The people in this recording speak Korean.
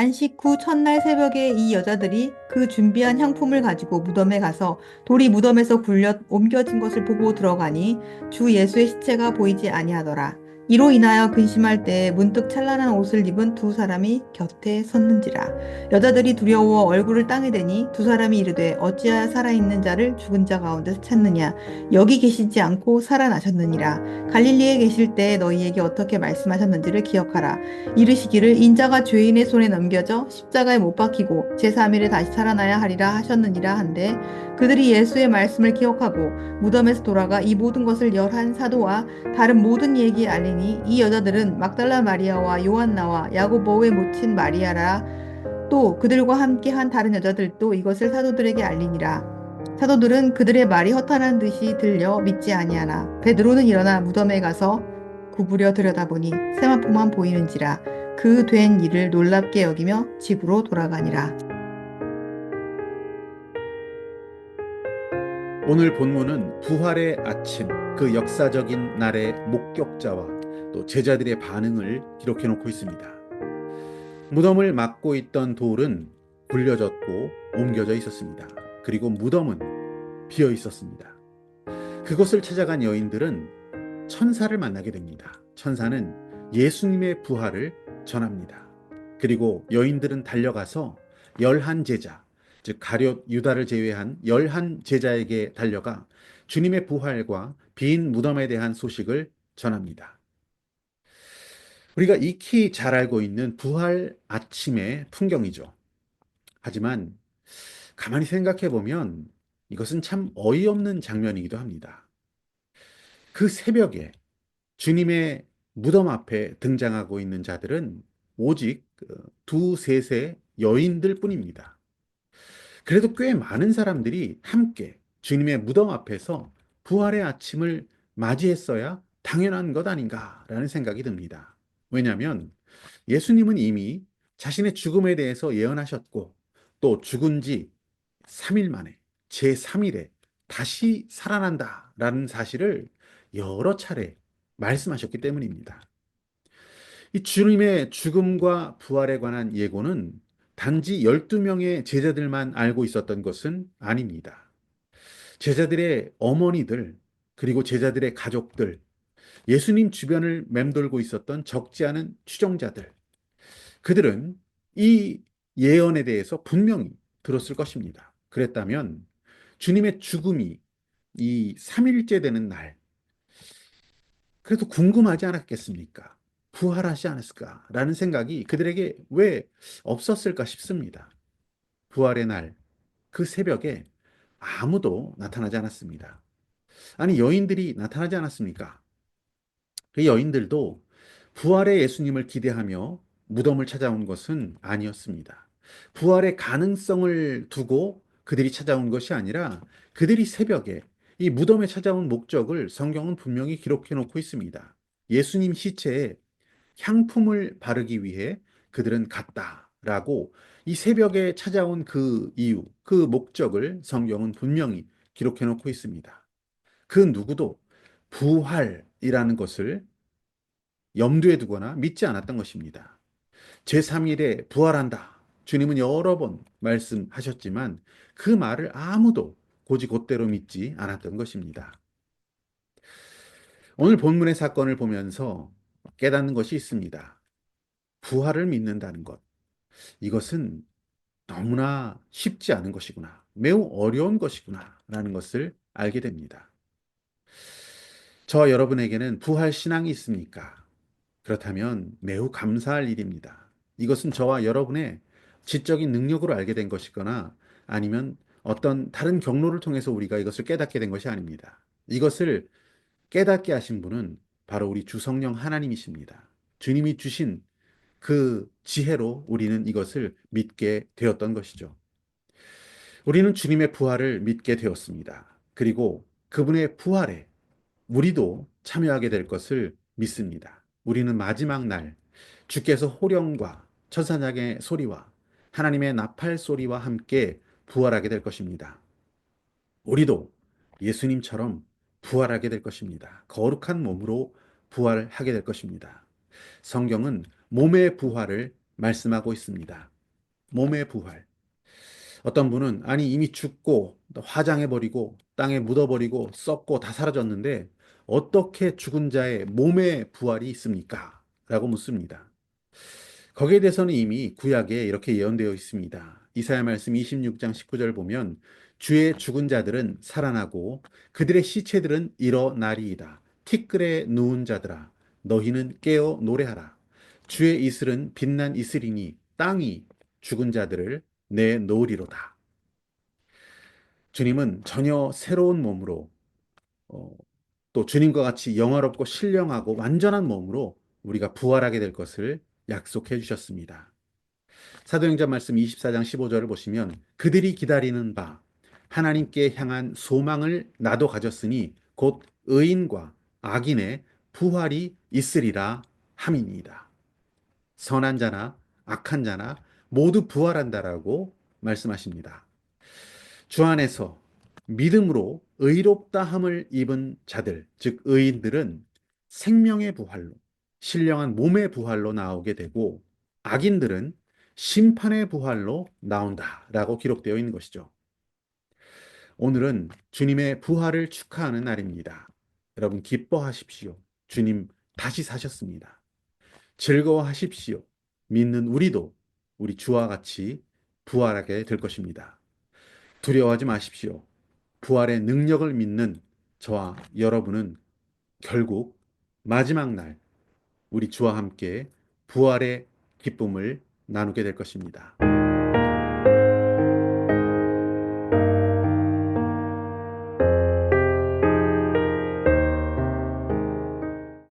안식 후 첫날 새벽에 이 여자들이 그 준비한 향품을 가지고 무덤에 가서 돌이 무덤에서 굴려 옮겨진 것을 보고 들어가니 주 예수의 시체가 보이지 아니하더라. 이로 인하여 근심할 때에 문득 찬란한 옷을 입은 두 사람이 곁에 섰는지라. 여자들이 두려워 얼굴을 땅에 대니 두 사람이 이르되 어찌하여 살아있는 자를 죽은 자 가운데서 찾느냐. 여기 계시지 않고 살아나셨느니라. 갈릴리에 계실 때 너희에게 어떻게 말씀하셨는지를 기억하라. 이르시기를 인자가 죄인의 손에 넘겨져 십자가에 못 박히고 제3일에 다시 살아나야 하리라 하셨느니라 한데 그들이 예수의 말씀을 기억하고 무덤에서 돌아가 이 모든 것을 열한 사도와 다른 모든 얘기에 알리니 이 여자들은 막달라 마리아와 요한나와 야고보의 모친 마리아라 또 그들과 함께 한 다른 여자들도 이것을 사도들에게 알리니라 사도들은 그들의 말이 허탄한 듯이 들려 믿지 아니하나 베드로는 일어나 무덤에 가서 구부려 들여다보니 세마포만 보이는지라 그 된 일을 놀랍게 여기며 집으로 돌아가니라. 오늘 본문은 부활의 아침, 그 역사적인 날의 목격자와 또 제자들의 반응을 기록해 놓고 있습니다. 무덤을 막고 있던 돌은 굴려졌고 옮겨져 있었습니다. 그리고 무덤은 비어 있었습니다. 그것을 찾아간 여인들은 천사를 만나게 됩니다. 천사는 예수님의 부활을 전합니다. 그리고 여인들은 달려가서 열한 제자, 즉 가룟 유다를 제외한 열한 제자에게 달려가 주님의 부활과 빈 무덤에 대한 소식을 전합니다. 우리가 익히 잘 알고 있는 부활 아침의 풍경이죠. 하지만 가만히 생각해 보면 이것은 참 어이없는 장면이기도 합니다. 그 새벽에 주님의 무덤 앞에 등장하고 있는 자들은 오직 그 두셋의 여인들 뿐입니다. 그래도 꽤 많은 사람들이 함께 주님의 무덤 앞에서 부활의 아침을 맞이했어야 당연한 것 아닌가라는 생각이 듭니다. 왜냐하면 예수님은 이미 자신의 죽음에 대해서 예언하셨고 또 죽은 지 3일 만에 제3일에 다시 살아난다 라는 사실을 여러 차례 말씀하셨기 때문입니다. 이 주님의 죽음과 부활에 관한 예고는 단지 12명의 제자들만 알고 있었던 것은 아닙니다. 제자들의 어머니들, 그리고 제자들의 가족들, 예수님 주변을 맴돌고 있었던 적지 않은 추종자들, 그들은 이 예언에 대해서 분명히 들었을 것입니다. 그랬다면 주님의 죽음이 이 3일째 되는 날, 그래도 궁금하지 않았겠습니까? 부활하지 않았을까라는 생각이 그들에게 왜 없었을까 싶습니다. 부활의 날, 그 새벽에 아무도 나타나지 않았습니다. 아니, 여인들이 나타나지 않았습니까? 그 여인들도 부활의 예수님을 기대하며 무덤을 찾아온 것은 아니었습니다. 부활의 가능성을 두고 그들이 찾아온 것이 아니라 그들이 새벽에 이 무덤에 찾아온 목적을 성경은 분명히 기록해 놓고 있습니다. 예수님 시체에 향품을 바르기 위해 그들은 갔다라고 이 새벽에 찾아온 그 이유, 그 목적을 성경은 분명히 기록해 놓고 있습니다. 그 누구도 부활이라는 것을 염두에 두거나 믿지 않았던 것입니다. 제3일에 부활한다. 주님은 여러 번 말씀하셨지만 그 말을 아무도 고지곧대로 믿지 않았던 것입니다. 오늘 본문의 사건을 보면서 깨닫는 것이 있습니다. 부활을 믿는다는 것. 이것은 너무나 쉽지 않은 것이구나. 매우 어려운 것이구나. 라는 것을 알게 됩니다. 저와 여러분에게는 부활 신앙이 있습니까? 그렇다면 매우 감사할 일입니다. 이것은 저와 여러분의 지적인 능력으로 알게 된 것이거나 아니면 어떤 다른 경로를 통해서 우리가 이것을 깨닫게 된 것이 아닙니다. 이것을 깨닫게 하신 분은 바로 우리 주성령 하나님이십니다. 주님이 주신 그 지혜로 우리는 이것을 믿게 되었던 것이죠. 우리는 주님의 부활을 믿게 되었습니다. 그리고 그분의 부활에 우리도 참여하게 될 것을 믿습니다. 우리는 마지막 날 주께서 호령과 천사장의 소리와 하나님의 나팔 소리와 함께 부활하게 될 것입니다. 우리도 예수님처럼 부활하게 될 것입니다. 거룩한 몸으로 부활하게 될 것입니다. 성경은 몸의 부활을 말씀하고 있습니다. 몸의 부활. 어떤 분은 아니 이미 죽고 화장해버리고 땅에 묻어버리고 썩고 다 사라졌는데 어떻게 죽은 자의 몸의 부활이 있습니까? 라고 묻습니다. 거기에 대해서는 이미 구약에 이렇게 예언되어 있습니다. 이사야 말씀 26장 19절 보면 주의 죽은 자들은 살아나고 그들의 시체들은 일어나리이다. 티끌에 누운 자들아 너희는 깨어 노래하라. 주의 이슬은 빛난 이슬이니 땅이 죽은 자들을 내놓으리로다. 주님은 전혀 새로운 몸으로 어, 또 주님과 같이 영화롭고 신령하고 완전한 몸으로 우리가 부활하게 될 것을 약속해 주셨습니다. 사도행전 말씀 24장 15절을 보시면 그들이 기다리는 바 하나님께 향한 소망을 나도 가졌으니 곧 의인과 악인의 부활이 있으리라 함이니이다. 선한 자나 악한 자나 모두 부활한다라고 말씀하십니다. 주 안에서 믿음으로 의롭다함을 입은 자들, 즉 의인들은 생명의 부활로 신령한 몸의 부활로 나오게 되고 악인들은 심판의 부활로 나온다라고 기록되어 있는 것이죠. 오늘은 주님의 부활을 축하하는 날입니다. 여러분 기뻐하십시오. 주님 다시 사셨습니다. 즐거워하십시오. 믿는 우리도 우리 주와 같이 부활하게 될 것입니다. 두려워하지 마십시오. 부활의 능력을 믿는 저와 여러분은 결국 마지막 날 우리 주와 함께 부활의 기쁨을 나누게 될 것입니다.